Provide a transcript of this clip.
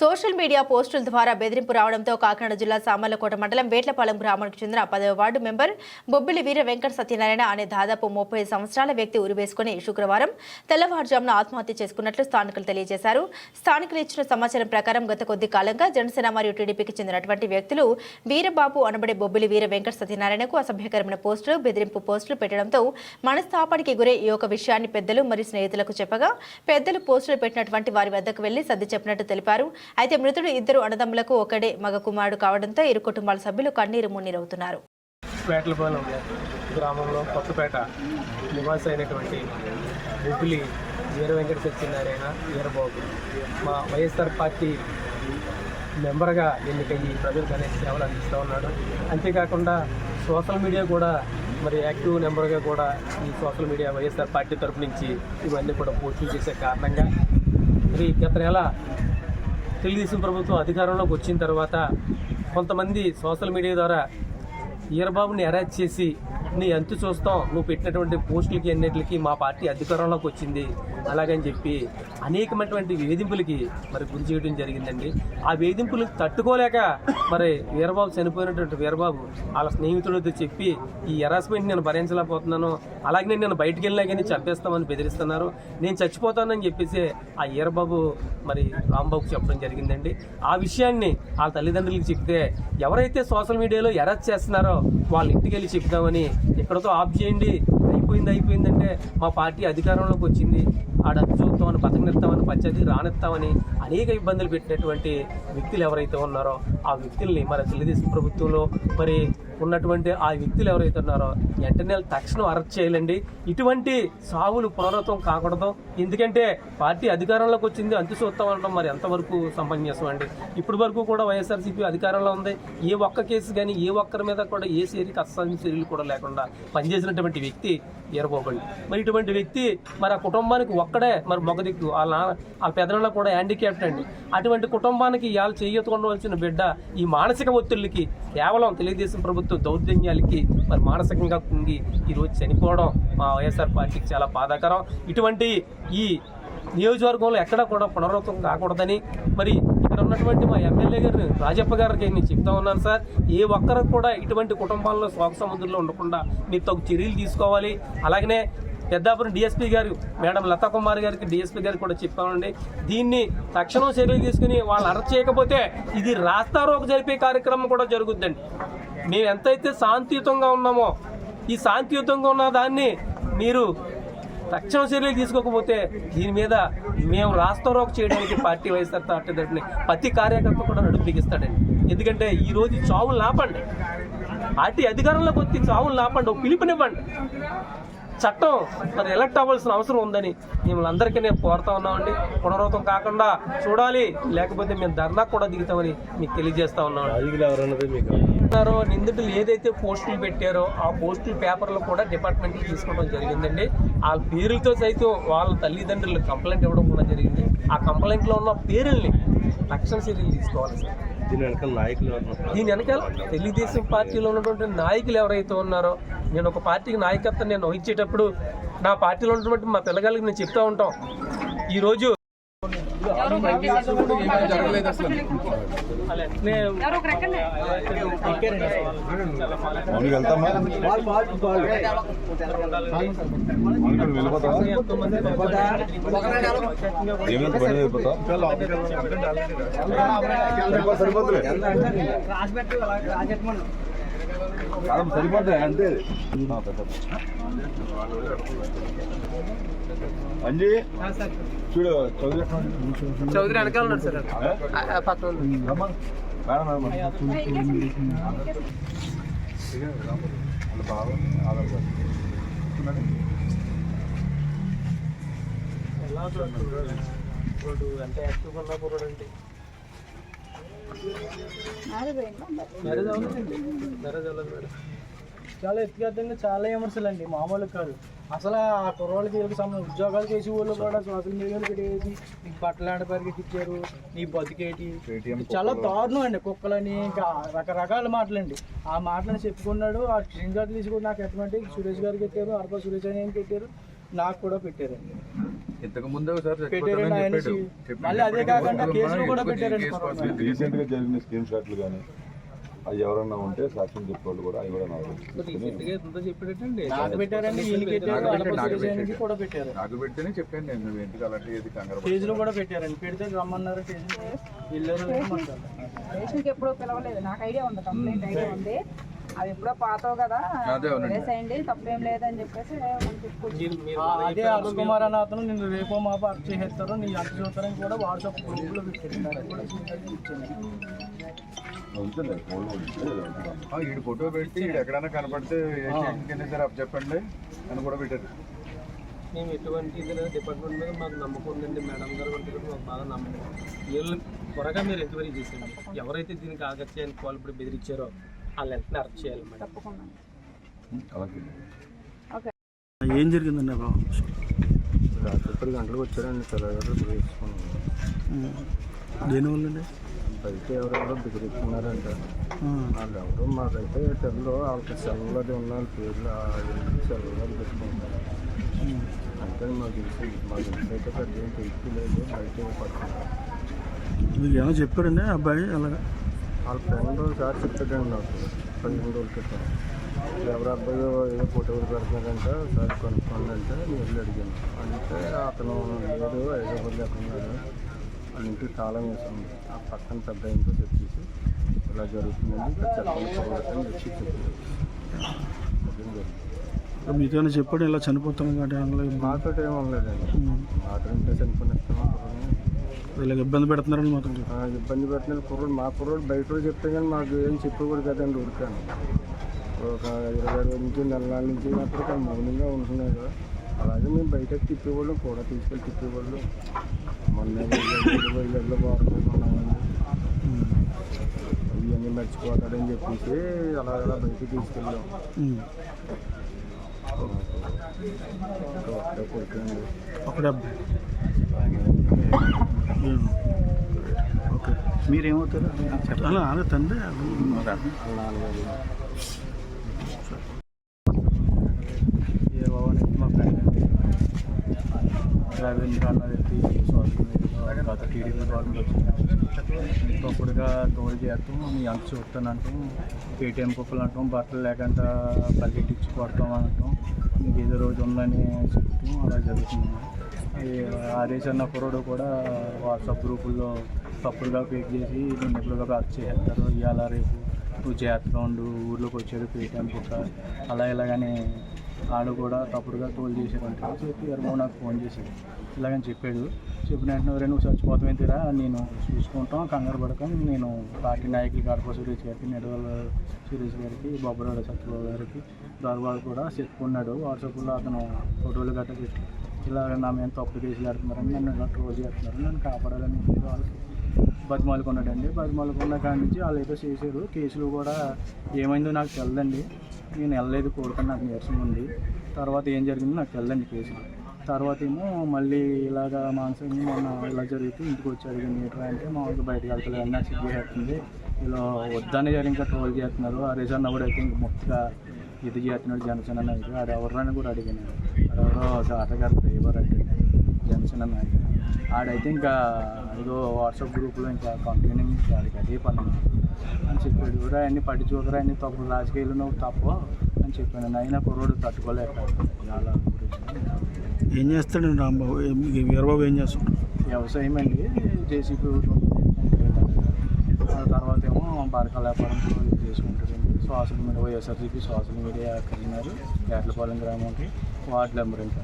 Social media పోస్టుల ద్వారా బెదిరింపు రావడంతో కాకినాడ జిల్లా సామర్లకోట మండలం వేట్లపాలెం గ్రామానికి చెందిన పదవ వార్డు మెంబర్ బొబ్బిలి వీర వెంకట సత్యనారాయణ అనే దాదాపు ముప్పై సంవత్సరాల వ్యక్తి ఉరివేసుకుని శుక్రవారం తెల్లవారుజామున ఆత్మహత్య చేసుకున్నట్లు స్థానికులు తెలియజేశారు. స్థానికులు ఇచ్చిన సమాచారం ప్రకారం గత కొద్ది కాలంగా జనసేన మరియు టీడీపీకి చెందినటువంటి వ్యక్తులు వీరబాబు అనబడే బొబ్బిలి వీర వెంకట సత్యనారాయణకు అసభ్యకరమైన పోస్టులు బెదిరింపు పోస్టులు పెట్టడంతో మనస్తాపానికి గురై ఈ యొక్క విషయాన్ని పెద్దలు మరియు స్నేహితులకు చెప్పగా పెద్దలు పోస్టులు పెట్టినటువంటి వారి వద్దకు వెళ్ళి సర్ది చెప్పినట్టు తెలిపారు. అయితే మృతుడు ఇద్దరు అన్నదమ్ములకు ఒకడే మగ కుమారుడు కావడంతో ఇరు కుటుంబాల సభ్యులు కన్నీరు మున్నీరవుతున్నారు. పేటలపాలెం గ్రామంలో కొత్తపేట నివాసి అయినటువంటి బుబ్బులి వీర వెంకట సత్యనారాయణ వీరబాబు. మా వైఎస్ఆర్ పార్టీ మెంబర్గా ఎన్నికయ్యి ప్రజలకు అనేక సేవలు అందిస్తూ ఉన్నాడు. అంతేకాకుండా సోషల్ మీడియా కూడా మరి యాక్టివ్ నెంబర్గా కూడా ఈ సోషల్ మీడియా వైఎస్ఆర్ పార్టీ తరపు నుంచి ఇవన్నీ కూడా పోస్టులు చేసే కారణంగా మరి గత నెల తెలుగుదేశం ప్రభుత్వం అధికారంలోకి వచ్చిన తర్వాత కొంతమంది సోషల్ మీడియా ద్వారా ఈరబాబుని అరెస్ట్ చేసి నీ ఎంత చూస్తాం నువ్వు పెట్టినటువంటి పోస్టులకి అన్నిటికి మా పార్టీ అధికారంలోకి వచ్చింది. అలాగని చెప్పి అనేకమైనటువంటి వేధింపులకి మరి గురి చేయడం జరిగిందండి. ఆ వేధింపులు తట్టుకోలేక మరి వీరబాబు చనిపోయినటువంటి వీరబాబు వాళ్ళ స్నేహితులతో చెప్పి ఈ హెరాస్మెంట్ నేను భరించలేకపోతున్నాను. అలాగే నేను బయటికి వెళ్ళినా కానీ చంపేస్తామని బెదిరిస్తున్నారు. నేను చచ్చిపోతానని చెప్పేసి ఆ ఈరబాబు మరి రాంబాబుకి చెప్పడం జరిగిందండి. ఆ విషయాన్ని వాళ్ళ తల్లిదండ్రులకి చెప్తే ఎవరైతే సోషల్ మీడియాలో అరెస్ట్ చేస్తున్నారో వాళ్ళ ఇంటికి వెళ్ళి చెప్తామని ఎక్కడతో ఆఫ్ చేయండి. అయిపోయింది అయిపోయిందంటే మా పార్టీ అధికారంలోకి వచ్చింది. ఆ చూస్తామని బతకనిస్తామని పచ్చది రానిస్తామని అనేక ఇబ్బందులు పెట్టినటువంటి వ్యక్తులు ఎవరైతే ఉన్నారో ఆ వ్యక్తుల్ని మరి తెలుగుదేశం ప్రభుత్వంలో మరి ఉన్నటువంటి ఆ వ్యక్తులు ఎవరైతే ఉన్నారో వెంటనే తక్షణం అరెస్ట్ చేయాలండి. ఇటువంటి సావులు పునరావృతం కాకూడదు. ఎందుకంటే పార్టీ అధికారంలోకి వచ్చింది అంతు చూస్తాం అనడం మరి ఎంతవరకు సమంజసం అండి. ఇప్పటి వరకు కూడా వైఎస్ఆర్సీపీ అధికారంలో ఉంది. ఏ ఒక్క కేసు కానీ ఏ ఒక్కరి మీద కూడా ఏ చర్యకి అస్సాం చర్యలు కూడా లేకుండా పనిచేసినటువంటి వ్యక్తి ఈరబోబండి మరి ఇటువంటి వ్యక్తి మరి ఆ కుటుంబానికి ఒక్కడే మరి మొగ దిక్కు. వాళ్ళ నాన్న వాళ్ళ పెదనాన్న కూడా హ్యాండిక్యాప్ట్ అండి. అటువంటి కుటుంబానికి ఇవాళ చేయతుండవలసిన బిడ్డ ఈ మానసిక ఒత్తిళ్ళకి కేవలం తెలుగుదేశం ప్రభుత్వ దౌర్జన్యాలకి మరి మానసికంగా కుంగి ఈరోజు చనిపోవడం మా వైఎస్ఆర్ పార్టీకి చాలా బాధాకరం. ఇటువంటి ఈ నియోజకవర్గంలో ఎక్కడ కూడా పునరావృతం కాకూడదని మరి ఇక్కడ ఉన్నటువంటి మా ఎమ్మెల్యే గారు రాజప్ప గారికి నేను చెప్తా ఉన్నాను సార్ ఏ ఒక్కరికి కూడా ఇటువంటి కుటుంబాల్లో శోక సముద్రంలో ఉండకుండా మీరు తగు చర్యలు తీసుకోవాలి. అలాగనే పెద్దాపురం డిఎస్పీ గారు మేడం లతా కుమార్ గారికి డిఎస్పీ గారికి కూడా చెప్పామండి. దీన్ని తక్షణం చర్యలు తీసుకుని వాళ్ళు అరెస్ట్ చేయకపోతే ఇది రాస్తారోకు జరిపే కార్యక్రమం కూడా జరుగుద్దండి. మేము ఎంతైతే శాంతియుతంగా ఉన్నామో ఈ శాంతియుతంగా ఉన్న దాన్ని మీరు తక్షణ చర్యలు తీసుకోకపోతే దీని మీద మేము రాస్తారోకు చేయడానికి పార్టీ వైఎస్ఆర్ పార్టీ తరఫున ప్రతి కార్యకర్త కూడా నడుపు బిగిస్తాడండి. ఎందుకంటే ఈరోజు చావులు లాపండి. పార్టీ అధికారంలోకి వచ్చి చావులు లాపండి ఒక పిలుపునివ్వండి. చట్టం మరి ఎలక్ట్ అవ్వాల్సిన అవసరం ఉందని మిమ్మల్ని అందరికీ నేను కోరుతా ఉన్నామండి. పునరావృతం కాకుండా చూడాలి లేకపోతే మేము ధర్నా కూడా దిగుతామని మీకు తెలియజేస్తా ఉన్నాం నిందితులు ఏదైతే పోస్టులు పెట్టారో ఆ పోస్టుల పేపర్లు కూడా డిపార్ట్మెంట్కి తీసుకోవడం జరిగిందండి. ఆ పేర్లతో సైతం వాళ్ళ తల్లిదండ్రులు కంప్లైంట్ ఇవ్వడం కూడా జరిగింది. ఆ కంప్లైంట్లో ఉన్న పేరుల్ని రక్షణ చర్యలు తీసుకోవాలి సార్. దీని వెనకాల తెలుగుదేశం పార్టీలో ఉన్నటువంటి నాయకులు ఎవరైతే ఉన్నారో నేను ఒక పార్టీకి నాయకత్వం నేను వహించేటప్పుడు నా పార్టీలో ఉన్నటువంటి మా పిల్లగాళ్ళకి నేను చెప్తా ఉంటాం. ఈరోజు అలానే మౌనికి వెళ్తామా మౌనికి వెళ్ళిపోతావా ఏమైనా పని అయిపోతావు సరిపో- సరిపోతులే కాదమ్మ, సరిపోతాయి అంతే. అంజీ చూడు చౌదరి? చౌదరి వెనకాల ఉన్నాడు సార్? పక్కన. అంటే యాక్టివ్గా ఉన్న కుర్రాడు అంటే చాలా వ్యక్తిగతంగా చాలా విమర్శలు అండి మామూలు కాదు. అసలు ఆ కుర్రోళ్ళకి వీళ్ళకి సంబంధించి ఉద్యోగాలు చేసే వాళ్ళు కూడా సోషల్ మీడియాలో పెట్టేసి నీకు బట్టలు ఆడ పరిగెట్టించారు నీ బతికేటి? చాలా దారుణం అండి కుక్కలని ఇంకా రకరకాల మాటలండి. ఆ మాటలను చెప్పుకున్నాడు ఆ స్క్రీన్ షాట్ తీసుకుని నాకు ఎటువంటి సురేష్ గారికి పెట్టారు అర్బా సురేష్ అని పెట్టారు నాకు కూడా పెట్టారండి. ఇంతకు ముందే ఒకసారి ఆయన మళ్ళీ అదే కాకుండా కేసులు కూడా పెట్టారండి కరోనా. రీసెంట్గా జరిగిన స్క్రీన్ షాట్లు కానీ అవి ఎవరన్నా ఉంటే సాక్ష్యం చెప్పేవాళ్ళు కూడా అవి కూడా నాకు పెడితేనే చెప్పాను నేను నువ్వు ఎందుకు అలాంటి ఏది కంగారు. కేసులు కూడా పెట్టారండి పెడితే రమ్మన్నారు ఎప్పుడూ పిలవలేదు. నాకు ఐడియా ఉంది కంప్లైంట్ ఐడియా ఉంది. అది ఎప్పుడో పాతవు కదా. వేసేయండి తప్పేం లేదని చెప్పేసి అదే హర్ష్ కుమార్ అన్న అతను నిన్ను రేపో మాపో అరెస్ట్ చేసేస్తారు నీ అంత చూస్తారని కూడా వాట్సాప్ గ్రూప్లో పెట్టారు ఈడు ఫోటో పెట్టి ఎక్కడైనా కనపడితే అప్ చెప్పండి అని కూడా పెట్టారు. మేము ఎటువంటి డిపార్ట్మెంట్ మీద మాకు నమ్మకం ఉందండి. మేడం గారు వంటి మాకు బాగా నమ్మకం. వీళ్ళు త్వరగా మీరు ఎంక్వైరీ చేసేయండి. ఎవరైతే దీనికి ఆగత్యాన్ని కోల్పడి బెదిరించారో వాళ్ళు వెంటనే అరెస్ట్ చేయాలి మేడం. తప్పకుండా అలాగే. ఏం జరిగిందండి బాబు? రాత్రి పది గంటలకు వచ్చారండి తెల్లగారు బెదిరించుకున్నాను దేనివల్ల అండి బయట ఎవరెవరో బెదిరిస్తున్నారంట. వాళ్ళు ఎవరు మాకైతే తెల్లో వాళ్ళకి సెలవులు అది ఉన్న వాళ్ళ పేర్లు సెలవులు అది పెట్టుకుంటారు. అంటే మాకు తెలిసి మాకు ఇంటికైతే పెద్ద ఏం తెలియలేదు బయట పడుతున్నారు మీకు ఏమైనా చెప్పారండి అబ్బాయి అలాగా? వాళ్ళ ఫ్రెండ్ ఒకసారి చెప్పాడండి నాకు. పదిహేను రోజుల క్రితం. ఎవరు అబ్బాయి ఏదో ఫోటోలు పెడుతున్నారంటే ఒకసారి కనుక్కోండి అంటే నేను వెళ్ళి అడిగాను. అడిగితే అతను లేదు హైదరాబాద్ ఎక్కడున్నాడు వాళ్ళ ఇంటికి తాళం వేసాను ఆ పక్కన పెద్ద ఇంట్లో చెప్పేసి ఇలా జరుగుతుందండి చెప్పండి అని చెప్పి జరిగింది. మీతో చెప్పాడు ఇలా చనిపోతాం మాతో ఏం ఉండలేదండి మాతో ఇంటే చనిపోయిస్తాము ఇలాగ ఇబ్బంది పెడుతున్నారని. ఆ, ఇబ్బంది పెట్టిన కుర్రోడు మా కుర్రోడు బయట చెప్తే కానీ మాకు ఏం చెప్పకూడదు కదండి ఉరికాను ఒక ఇరవై రోజుల నుంచి నెల నాలుగు నుంచి మాత్రం కానీ మౌనంగా ఉంటున్నారు అలాగే మేము బయటకు తిప్పేవాళ్ళం కూడా తీసుకెళ్ళి తిప్పేవాళ్ళు. మొన్న వైజాగ్లో బాగున్నామండి ఇవన్నీ మర్చిపోతాడని చెప్పేసి అలా అలా బయటకు తీసుకెళ్ళాం. ఒకటే కొడుకండి ఉమ్. ఓకే. మీరేమవుతారు? అలా అలా తండ్రి సోషల్ మీడియాలో గత టీడీపీ గవర్నమెంట్ వచ్చింది తప్పుడుగా తోడు చేస్తాం మీ అంత చూస్తానంటాం పేటీఎం కుక్కలు అంటాం బట్టలు లేకుండా ఇచ్చి కొడతాం అంటాం. మీకు ఏదో రోజు ఉందని చెప్తాం అలా జరుగుతుంది. ఈ ఆదేశ్ అన్న కుర్రోడు కూడా వాట్సాప్ గ్రూపుల్లో తప్పుడుగా పేక్ చేసి దీన్ని ఎప్పుడుగా అరెస్ట్ చేస్తారు ఇవాళ రేపు నువ్వు జాగ్రత్తగా ఉండు ఊర్లోకి వచ్చాడు పేటీఎం పుట్ట అలా ఇలాగని ఆడు కూడా తప్పుడుగా తోలు చేసారంట చెప్పి ఎవరు నాకు ఫోన్ చేశాడు. ఇలాగని చెప్పాడు. చెప్పిన వెంటనే "ఒరేయ్, నువ్వు చచ్చిపోతామే తీరా నేను చూసుకుంటాం కంగారు పడకం. నేను పార్టీ నాయకులు గడప సురేష్ గారికి నెడవల సురేష్ గారికి బొబ్బరాడ సత్యబాబు గారికి దొరబాబు కూడా చెప్పుకున్నాడు. వాట్సాప్లో అతను ఫోటోలు గట్ట పెట్టి ఇలా నా మీద తప్పు కేసులు ఆడుతున్నారని నన్ను ఇలా ట్రోల్ చేస్తున్నారు నన్ను కాపాడాలని వాళ్ళకి బతిమాలుకున్నాడండి. బతిమాలుకున్న కాడి నుంచి వాళ్ళు ఏదో చేశారు. కేసులు కూడా ఏమైందో నాకు తెలదండి. నేను వెళ్ళలేదు కోరుకుని నాకు నీరసం ఉంది. తర్వాత ఏం జరిగిందో నాకు తెలదండి కేసులు. తర్వాత ఏమో మళ్ళీ ఇలాగా మానసికంగా మొన్న ఇలా జరిగితే ఇంటికి వచ్చి అడిగింది ఏంట్రా అంటే మామూలుగా బయటకు వెళ్తలేదు అన్న సిగ్గు చేస్తుంది. ఇలా వద్దని జరిగి ఇంకా ట్రోల్ చేస్తున్నారు. ఆ రిజర్న్ కూడా అయితే ఇంక మొత్తగా ఇది చేస్తున్నాడు జనసేన నాయకుడు ఆడు ఎవరని కూడా అడిగినాడు ఆడెవరో ఆటగారు డ్రైవర్ అంటే జనసేన నాయకుడు ఆడైతే ఇంకా ఏదో వాట్సాప్ గ్రూప్లో ఇంకా కంప్లైంట్ ఆడికి అదే పని అని చెప్పాడు. కూడా అన్ని పట్టి చూడరా అన్ని తప్పు రాజకీయాలు నువ్వు తప్పు అని చెప్పాను. అయినా కుర్రోడు తట్టుకోలేక చాలా గురించి ఏం చేస్తాడండి రాంబాబు? వీరబాబు ఏం చేస్తాడు? వ్యవసాయం అండి. జేసీపీ ఆ తర్వాత ఏమో బరక వ్యాపారంలో ఇది చేసుకుంటారండి social media YSRCP social media convener Etlapalem గ్రామంకి. Ward number ఎంత